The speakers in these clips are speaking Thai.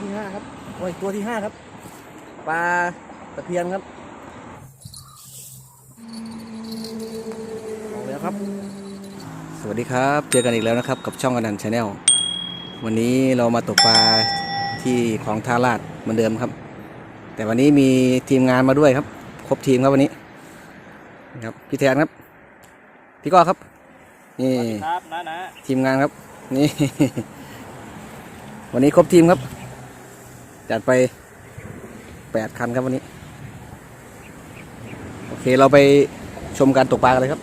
ที่ห้าครับโอ้ยตัวที่ห้าครับ ปลาตะเพียนครับออกแล้วครับ สวัสดีครับ เจอกันอีกแล้วนะครับ กับช่องอนันต์ชาแนล วันนี้เรามาตกปลาที่ของท่าลาดเหมือนเดิมครับ แต่วันนี้มีทีมงานมาด้วยครับ ครบทีมครับวันนี้นี่ครับพี่แทนครับ พี่ก้อครับ นี่ครับนะนะทีมงานครับ นี่ วันนี้ครบทีมครับ จัดไปแปดคันครับวันนี้ โอเคเราไปชมการตกปลากันเลยครับ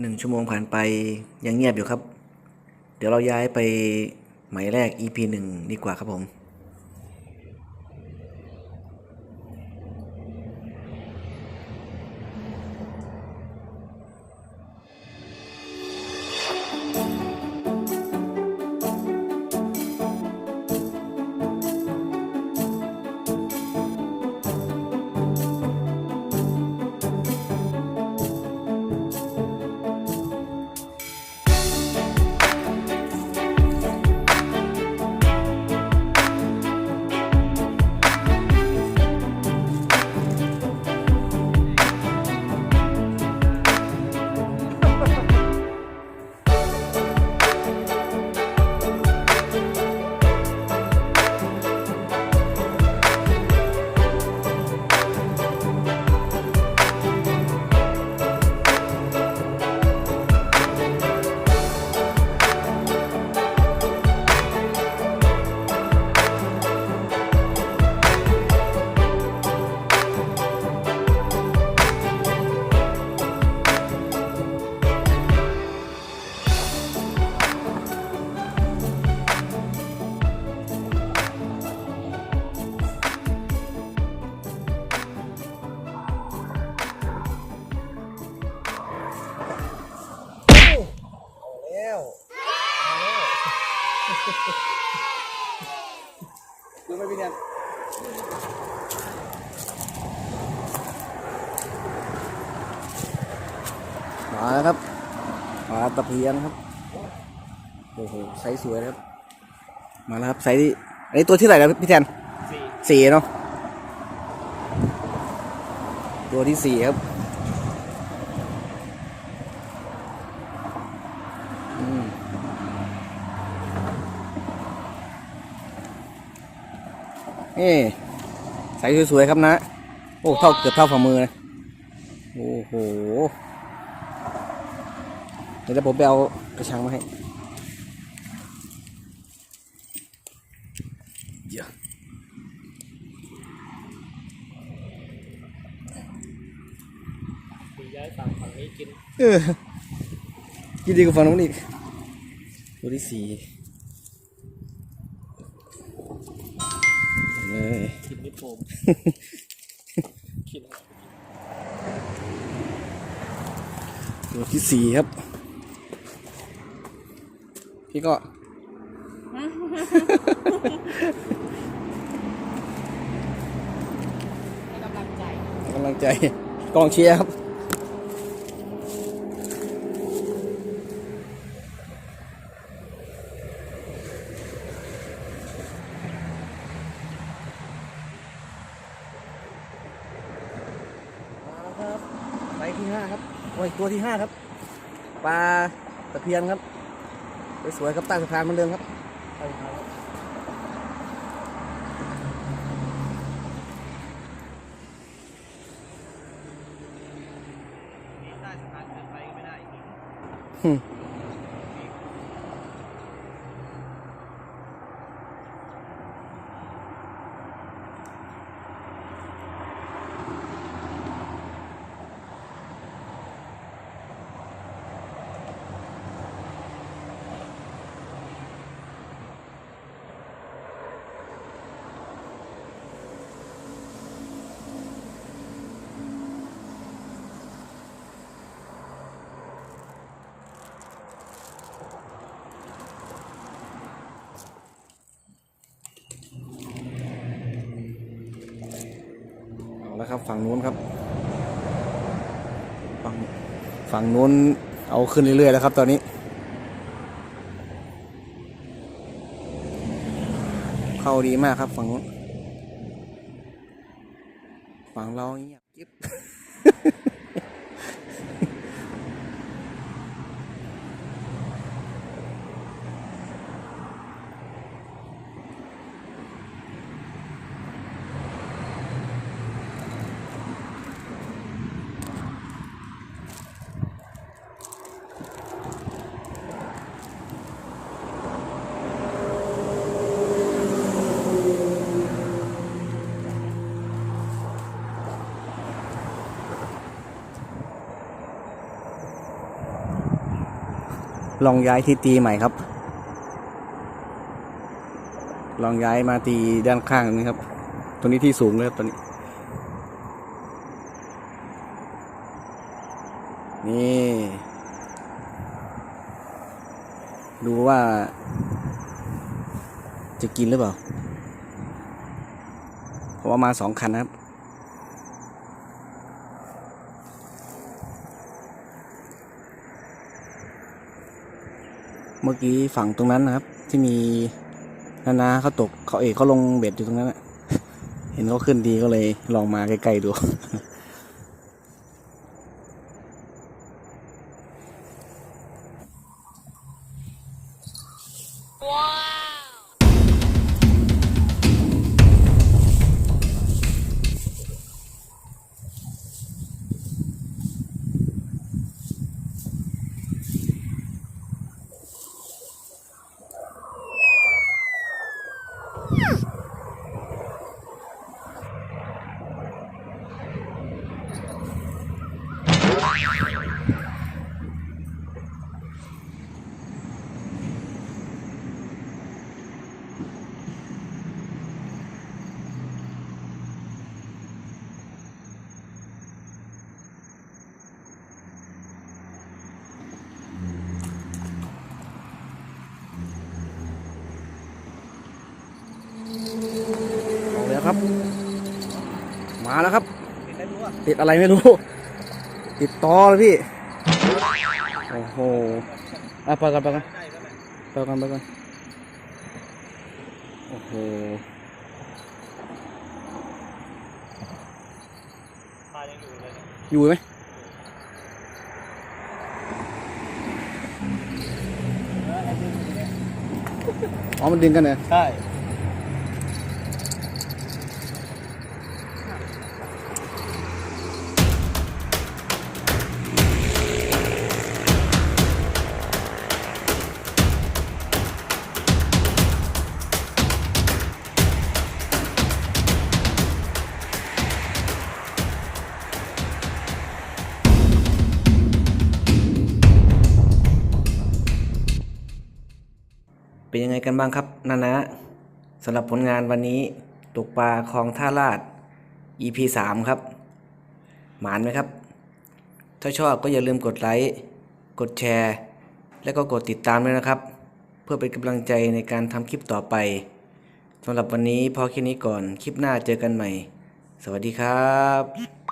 หนึ่งชั่วโมงผ่านไปยังเงียบอยู่ครับ เดี๋ยวเราย้ายไปหมายแรก EP หนึ่งดีกว่าครับผม ดูไม่พี่เนี่ยมาแล้วครับปลาตะเพียนครับ โอ้โหไซส์สวยนะครับ มาแล้วครับไซส์ที่อันนี้ตัวที่เท่าไหร่ครับพี่แทนสี่สี่เนาะตัวที่สี่ครับ นี่ใส่สวยๆครับนะ โอ้เท่าเกือบเท่าฝ่ามือเลยโอ้โหเดี๋ยวผมไปเอากระชังมาให้เยวสี่ย้ายฝั่งฝั่งนี้กิน เออ กินดีกว่าฝั่งนู้นอีกตัวที่สี่ เอ้ยกินนิโฟมกินตัวที่สี่ครับ พี่ก็ ให้กำลังใจ กำลังใจกองเชียร์ครับ ห้าครับ โอ้ยตัวที่ห้าครับ ปลาตะเพียนครับ สวยๆครับใต้สะพานเหมือนเดิมครับใช่ครับใต้สะพานเกินไปก็ไม่ แล้วครับ ฝั่งนู้นครับฝั่งฝั่งนู้นเอาขึ้นเรื่อยๆแล้วครับ ตอนนี้ เข้าดีมากครับ ฝั่งนู้นฝั่งเราเงียบกิ๊บ ลองย้ายที่ตีใหม่ครับ ลองย้ายมาตีด้านข้างนี้ครับตรงนี้ที่สูงเลยครับตอนนี้ นี่ ดูว่า จะกินหรือเปล่าเพราะว่ามาสองคันนะครับ เมื่อกี้ฝั่งตรงนั้นนะครับ ที่มีนานาเขาตกเขาเอกเขาลงเบ็ดอยู่ตรงนั้นอะเห็นเขาขึ้นดีก็เลยลองมาใกล้ๆดู ครับ มาแล้วครับติดได้รู้ว่าติดอะไรไม่รู้ ติดตอเลยพี่ โอ้โหอะไปกันไปกันได้ก็ไหมไปกันไปกันโอ้โหปลายังอยู่เลยเนี่ยอยู่ไหมอ๋อมันดึงกันเหรอใช่ เป็นยังไงกันบ้างครับนานะสำหรับผลงานวันนี้ตกปลาคลองท่าลาด EP 3 ครับ หมานไหมครับ ถ้าชอบก็อย่าลืมกดไลค์กดแชร์ และก็กดติดตามด้วยนะครับ เพื่อเป็นกำลังใจในการทำคลิปต่อไปสำหรับวันนี้พอแค่นี้ก่อนคลิปหน้าเจอกันใหม่ สวัสดีครับ